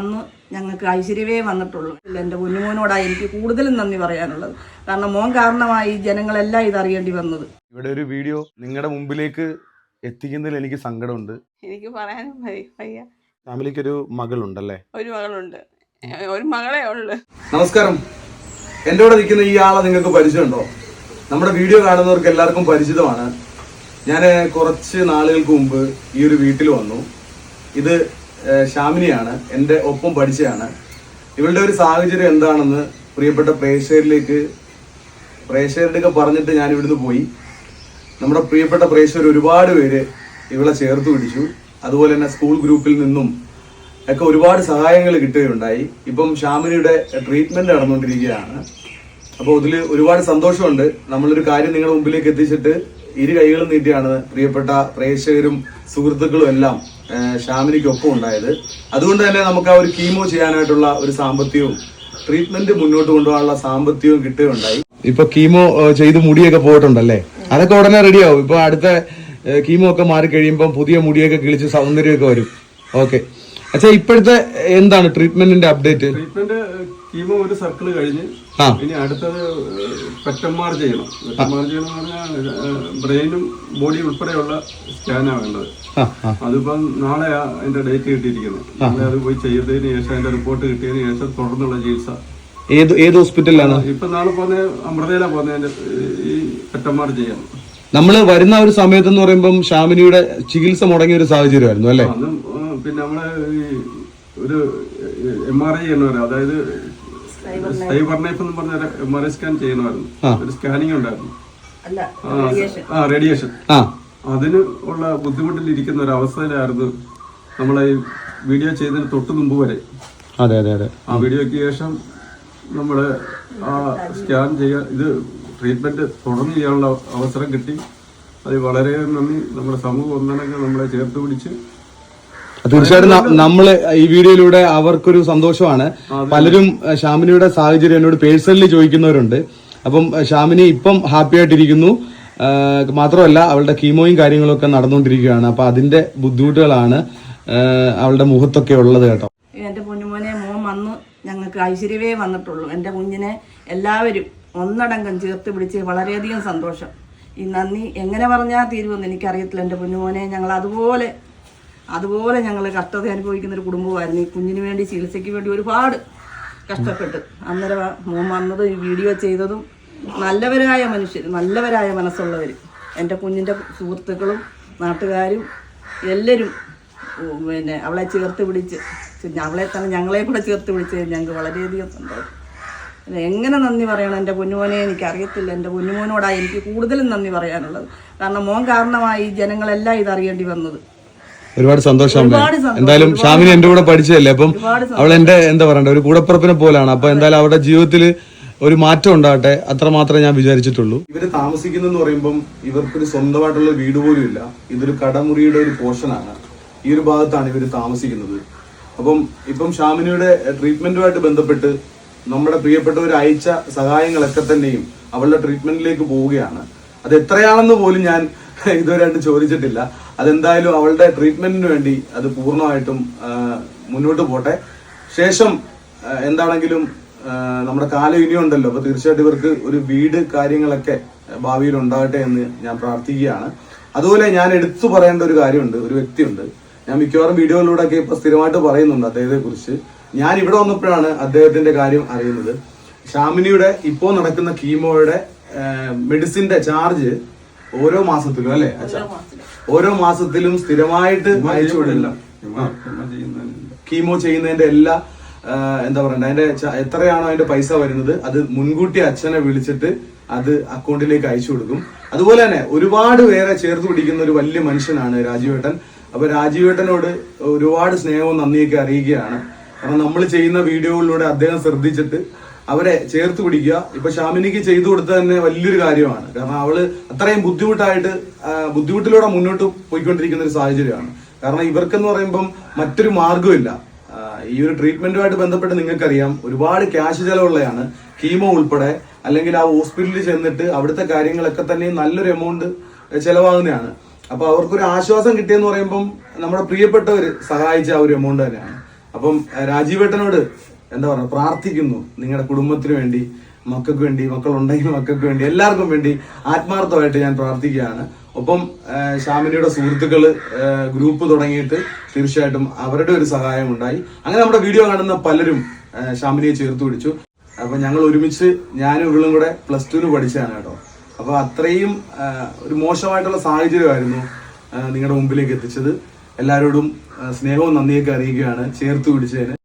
വന്ന് ഞങ്ങൾക്ക് ഐശ്വര്യമേ വന്നിട്ടുള്ളൂ. എന്റെ കുഞ്ഞുമോനോടാണ് എനിക്ക് കൂടുതലും നന്ദി പറയാനുള്ളത്. കാരണം മോൻ കാരണമായി ജനങ്ങളെല്ലാം ഇതറിയേണ്ടി വന്നത്. ഇവിടെ ഒരു വീഡിയോ നിങ്ങളുടെ മുമ്പിലേക്ക് എത്തിക്കുന്നതിൽ എനിക്ക് സങ്കടമുണ്ട്. എനിക്ക് പറയാനും വയ്യ ഫാമിലിക്ക് ഒരു മകളുണ്ടല്ലേ? ഒരു മകളുണ്ട്. ഒരു മകളെ ഉള്ളു. നമസ്കാരം. എന്റെ കൂടെ നിൽക്കുന്ന ഈ ആളെ നിങ്ങൾക്ക് പരിചയമുണ്ടോ? നമ്മുടെ വീഡിയോ കാണുന്നവർക്ക് എല്ലാവർക്കും പരിചിതമാണ്. ഞാൻ കുറച്ച് നാളുകൾക്ക് മുമ്പ് ഈ ഒരു വീട്ടിൽ വന്നു. ഇത് ഏഹ്, ശാമിനിയാണ് എന്റെ ഒപ്പം പഠിച്ചതാണ് ഇവളുടെ ഒരു സാഹചര്യം എന്താണെന്ന് പ്രിയപ്പെട്ട പ്രേക്ഷകരിലേക്ക് പ്രേക്ഷകരുടെയൊക്കെ പറഞ്ഞിട്ട് ഞാൻ ഇവിടുന്ന് പോയി. നമ്മുടെ പ്രിയപ്പെട്ട പ്രേക്ഷകർ ഒരുപാട് പേര് ഇവളെ ചേർത്ത് പിടിച്ചു. അതുപോലെ തന്നെ സ്കൂൾ ഗ്രൂപ്പിൽ നിന്നും ഒക്കെ ഒരുപാട് സഹായങ്ങൾ കിട്ടുകയുണ്ടായി. ഇപ്പം ഷാമിനിയുടെ ട്രീറ്റ്മെന്റ് നടന്നുകൊണ്ടിരിക്കുകയാണ്. അപ്പോൾ ഇതിൽ ഒരുപാട് സന്തോഷമുണ്ട്. നമ്മളൊരു കാര്യം നിങ്ങളുടെ മുമ്പിലേക്ക് എത്തിച്ചിട്ട് ഇരു കൈകളും നീട്ടിയാണ് പ്രിയപ്പെട്ട പ്രേക്ഷകരും സുഹൃത്തുക്കളും എല്ലാം ഷാമിനിക്കൊപ്പം ഉണ്ടായത്. അതുകൊണ്ട് തന്നെ നമുക്ക് ആ ഒരു കീമോ ചെയ്യാനായിട്ടുള്ള ഒരു സാമ്പത്തികവും ട്രീറ്റ്മെന്റ് മുന്നോട്ട് കൊണ്ടുപോകാനുള്ള സാമ്പത്തികവും കിട്ടുകയുണ്ടായി. ഇപ്പൊ കീമോ ചെയ്ത് മുടിയൊക്കെ പോയിട്ടുണ്ടല്ലേ? അതൊക്കെ ഉടനെ റെഡിയാവും. ഇപ്പൊ അടുത്ത കീമോ ഒക്കെ മാറി കഴിയുമ്പോൾ പുതിയ മുടിയൊക്കെ കിളിച്ച് സൗന്ദര്യമൊക്കെ വരും. ഓക്കെ. അച്ഛാ ഇപ്പോഴത്തെ എന്താണ് ട്രീറ്റ്മെന്റിന്റെ അപ്ഡേറ്റ് ട്രീറ്റ്മെന്റ് കീമോ ഒരു സർക്കിൾ കഴിഞ്ഞ് ഇനി അടുത്തത് പെറ്റന്മാർ ചെയ്യണം. പെറ്റന്മാർ ചെയ്യണം എന്ന് പറഞ്ഞാൽ ബ്രെയിനും ബോഡിയും ഉൾപ്പെടെയുള്ള സ്കാനാണ് വേണ്ടത്. അതിപ്പം നാളെ അതിന്റെ ഡേറ്റ് കിട്ടിയിരിക്കുന്നത് നാളെ അത് പോയി ചെയ്തതിന് ശേഷം അതിന്റെ റിപ്പോർട്ട് കിട്ടിയതിന് ശേഷം തുടർന്നുള്ള ചികിത്സ. ഏത് ഏത് ഹോസ്പിറ്റലിലാണ്? ഇപ്പൊ നാളെ പോകുന്ന അമൃതയില പോകുന്നതിന്റെ ഈ പെറ്റന്മാർ ചെയ്യണം നമ്മൾ വരുന്ന ഒരു സമയത്ത് എന്ന് പറയുമ്പം ഷാമിനിയുടെ ചികിത്സ മുടങ്ങിയ ഒരു സാഹചര്യമായിരുന്നു അല്ലേ? പിന്നെ നമ്മൾ ഈ ഒരു എം ആർ ഐ ചെയ്യണമായിരുന്നു അതായത് സൈബർ നൈഫ് എന്ന് പറഞ്ഞ എം ആർ ഐ സ്കാൻ ചെയ്യണമായിരുന്നു. ഒരു സ്കാനിങ് ഉണ്ടായിരുന്നു. അല്ല ആ, റേഡിയേഷൻ ആ അതിന് ഉള്ള ബുദ്ധിമുട്ടിലിരിക്കുന്ന ഒരു അവസ്ഥയിലായിരുന്നു നമ്മളെ ഈ വീഡിയോ ചെയ്തതിന് തൊട്ട് മുമ്പ് വരെ. അതെ അതെ അതെ. ആ വീഡിയോയ്ക്ക് ശേഷം നമ്മൾ ആ സ്കാൻ ചെയ്യാൻ ഇത് ട്രീറ്റ്മെന്റ് തുടർന്ന് ചെയ്യാനുള്ള അവസരം കിട്ടി. അത് വളരെ നന്ദി. നമ്മുടെ സമൂഹ ഒന്നടങ്കം നമ്മളെ ചേർത്ത് പിടിച്ച് തീർച്ചയായിട്ടും നമ്മൾ ഈ വീഡിയോയിലൂടെ അവർക്കൊരു സന്തോഷമാണ്. പലരും ഷാമിനിയുടെ സാഹചര്യം എന്നോട് പേഴ്സണലി ചോദിക്കുന്നവരുണ്ട്. അപ്പം ഷാമിനി ഇപ്പം ഹാപ്പി ആയിട്ടിരിക്കുന്നു. മാത്രമല്ല അവളുടെ കീമോയും കാര്യങ്ങളൊക്കെ നടന്നുകൊണ്ടിരിക്കുകയാണ്. അപ്പൊ അതിന്റെ ബുദ്ധിമുട്ടുകളാണ് അവളുടെ മുഖത്തൊക്കെ ഉള്ളത് കേട്ടോ. എന്റെ കുഞ്ഞുമോനെ മോൻ വന്ന് ഞങ്ങൾക്ക് ഐശ്വര്യമേ വന്നിട്ടുള്ളൂ. എന്റെ കുഞ്ഞിനെ എല്ലാവരും ഒന്നടങ്കം ചേർത്ത് പിടിച്ച് വളരെയധികം സന്തോഷം. ഈ നന്ദി എങ്ങനെ പറഞ്ഞാൽ തീരുമെന്ന് എനിക്കറിയത്തില്ല. എന്റെ കുഞ്ഞുമോനെ ഞങ്ങൾ അതുപോലെ അതുപോലെ ഞങ്ങൾ കഷ്ടത അനുഭവിക്കുന്ന ഒരു കുടുംബമായിരുന്നു. ഈ കുഞ്ഞിന് വേണ്ടി ചികിത്സയ്ക്ക് വേണ്ടി ഒരുപാട് കഷ്ടപ്പെട്ട് അന്നേരം മോൻ വന്നതും ഈ വീഡിയോ ചെയ്തതും നല്ലവരായ മനുഷ്യർ നല്ലവരായ മനസ്സുള്ളവർ എന്റെ കുഞ്ഞിന്റെ സുഹൃത്തുക്കളും നാട്ടുകാരും എല്ലാവരും പിന്നെ അവളെ ചേർത്ത് പിടിച്ച് അവളെ തന്നെ ഞങ്ങളെ കൂടെ ചേർത്ത് പിടിച്ച് ഞങ്ങൾക്ക് വളരെയധികം സന്തോഷം. എങ്ങനെ നന്ദി പറയണം എന്റെ പൊന്നുമോനെ? എനിക്കറിയത്തില്ല. എന്റെ പൊന്നുമോനോടാണ് എനിക്ക് കൂടുതലും നന്ദി പറയാനുള്ളത്. കാരണം മോൻ കാരണമായി ജനങ്ങളെല്ലാം ഇതറിയേണ്ടി വന്നത്. ഒരുപാട് സന്തോഷം എന്തായാലും ഷാമിനി എന്റെ കൂടെ പഠിച്ചതല്ലേ? അപ്പം അവൾ എന്റെ എന്താ പറയണ്ട ഒരു കൂടപ്പുറപ്പിനെ പോലാണ്. അപ്പൊ എന്തായാലും അവരുടെ ജീവിതത്തിൽ ഒരു മാറ്റം ഉണ്ടാകട്ടെ അത്ര മാത്രമേ ഞാൻ വിചാരിച്ചിട്ടുള്ളൂ. ഇവർ താമസിക്കുന്നെന്ന് പറയുമ്പം ഇവർക്കൊരു സ്വന്തമായിട്ടുള്ള വീട് പോലും ഇല്ല. ഇതൊരു കടമുറിയുടെ ഒരു പോർഷനാണ് ഈ ഒരു ഭാഗത്താണ് ഇവർ താമസിക്കുന്നത്. അപ്പം ഇപ്പം ഷാമിനിയുടെ ട്രീറ്റ്മെന്റുമായിട്ട് ബന്ധപ്പെട്ട് നമ്മുടെ പ്രിയപ്പെട്ടവർ അയച്ച സഹായങ്ങളൊക്കെ തന്നെയും അവളുടെ ട്രീറ്റ്മെന്റിലേക്ക് പോവുകയാണ്. അത് എത്രയാണെന്ന് പോലും ഞാൻ ഇതുവരെയായിട്ട് ചോദിച്ചിട്ടില്ല. അതെന്തായാലും അവളുടെ ട്രീറ്റ്മെന്റിന് വേണ്ടി അത് പൂർണമായിട്ടും മുന്നോട്ട് പോട്ടെ. ശേഷം എന്താണെങ്കിലും നമ്മുടെ കാലം ഇനിയുണ്ടല്ലോ. അപ്പൊ തീർച്ചയായിട്ടും ഇവർക്ക് ഒരു വീട് കാര്യങ്ങളൊക്കെ ഭാവിയിൽ ഉണ്ടാകട്ടെ എന്ന് ഞാൻ പ്രാർത്ഥിക്കുകയാണ്. അതുപോലെ ഞാൻ എടുത്തു പറയേണ്ട ഒരു കാര്യമുണ്ട്. ഒരു വ്യക്തിയുണ്ട്. ഞാൻ മിക്കവാറും വീഡിയോയിലൂടെ ഒക്കെ ഇപ്പൊ സ്ഥിരമായിട്ട് പറയുന്നുണ്ട് അദ്ദേഹത്തെ കുറിച്ച് ഞാൻ ഇവിടെ വന്നപ്പോഴാണ് അദ്ദേഹത്തിന്റെ കാര്യം അറിയുന്നത്. ഷാമിനിയുടെ ഇപ്പോൾ നടക്കുന്ന കീമോയുടെ മെഡിസിന്റെ ചാർജ് ഓരോ മാസത്തിലും അല്ലെ? ഓരോ മാസത്തിലും. സ്ഥിരമായിട്ട് അയച്ചു വിടില്ല. കീമോ ചെയ്യുന്നതിന്റെ എല്ലാ എന്താ പറയണ്ട അതിന്റെ എത്രയാണോ അതിന്റെ പൈസ വരുന്നത് അത് മുൻകൂട്ടി അച്ഛനെ വിളിച്ചിട്ട് അത് അക്കൗണ്ടിലേക്ക് അയച്ചു കൊടുക്കും. അതുപോലെ തന്നെ ഒരുപാട് പേരെ ചേർത്ത് പിടിക്കുന്ന ഒരു വലിയ മനുഷ്യനാണ് രാജീവേട്ടൻ. അപ്പൊ രാജീവേട്ടനോട് ഒരുപാട് സ്നേഹവും നന്ദിയൊക്കെ അറിയിക്കുകയാണ്. കാരണം നമ്മൾ ചെയ്യുന്ന വീഡിയോകളിലൂടെ അദ്ദേഹം ശ്രദ്ധിച്ചിട്ട് അവരെ ചേർത്ത് പിടിക്കുക. ഇപ്പൊ ഷാമിനിക്ക് ചെയ്തു കൊടുത്തത് തന്നെ വലിയൊരു കാര്യമാണ്. കാരണം അവൾ അത്രയും ബുദ്ധിമുട്ടായിട്ട് ബുദ്ധിമുട്ടിലൂടെ മുന്നോട്ട് പോയിക്കൊണ്ടിരിക്കുന്ന ഒരു സാഹചര്യമാണ്. കാരണം ഇവർക്കെന്ന് പറയുമ്പം മറ്റൊരു മാർഗമില്ല. ഈ ഒരു ട്രീറ്റ്മെന്റുമായിട്ട് ബന്ധപ്പെട്ട് നിങ്ങൾക്കറിയാം ഒരുപാട് ക്യാഷ് ചെലവുള്ളതാണ് കീമോ ഉൾപ്പെടെ അല്ലെങ്കിൽ ആ ഹോസ്പിറ്റലിൽ ചെന്നിട്ട് അവിടുത്തെ കാര്യങ്ങളൊക്കെ തന്നെ നല്ലൊരു എമൗണ്ട് ചെലവാകുന്നതാണ്. അപ്പൊ അവർക്കൊരു ആശ്വാസം കിട്ടിയെന്ന് പറയുമ്പം നമ്മുടെ പ്രിയപ്പെട്ടവർ സഹായിച്ച ആ ഒരു എമൗണ്ട് തന്നെയാണ്. അപ്പം രാജീവേട്ടനോട് എന്താ പറയുക പ്രാർത്ഥിക്കുന്നു നിങ്ങളുടെ കുടുംബത്തിന് വേണ്ടി മക്കൾക്ക് വേണ്ടി മക്കളുണ്ടെങ്കിൽ മക്കൾക്ക് വേണ്ടി എല്ലാവർക്കും വേണ്ടി ആത്മാർത്ഥമായിട്ട് ഞാൻ പ്രാർത്ഥിക്കുകയാണ്. ഒപ്പം ശ്യാമിനിയുടെ സുഹൃത്തുക്കൾ ഗ്രൂപ്പ് തുടങ്ങിയിട്ട് തീർച്ചയായിട്ടും അവരുടെ ഒരു സഹായം ഉണ്ടായി അങ്ങനെ നമ്മുടെ വീഡിയോ കാണുന്ന പലരും ശ്യാമിനിയെ ചേർത്ത് പിടിച്ചു. അപ്പൊ ഞങ്ങൾ ഒരുമിച്ച് ഞാനും ഇവളും കൂടെ പ്ലസ് ടുവിന് പഠിച്ചതാണ് കേട്ടോ. അപ്പൊ അത്രയും ഒരു മോശമായിട്ടുള്ള സാഹചര്യമായിരുന്നു നിങ്ങളുടെ മുമ്പിലേക്ക് എത്തിച്ചത്. എല്ലാവരോടും സ്നേഹവും നന്ദിയൊക്കെ അറിയിക്കുകയാണ് ചേർത്ത് പിടിച്ചതിന്.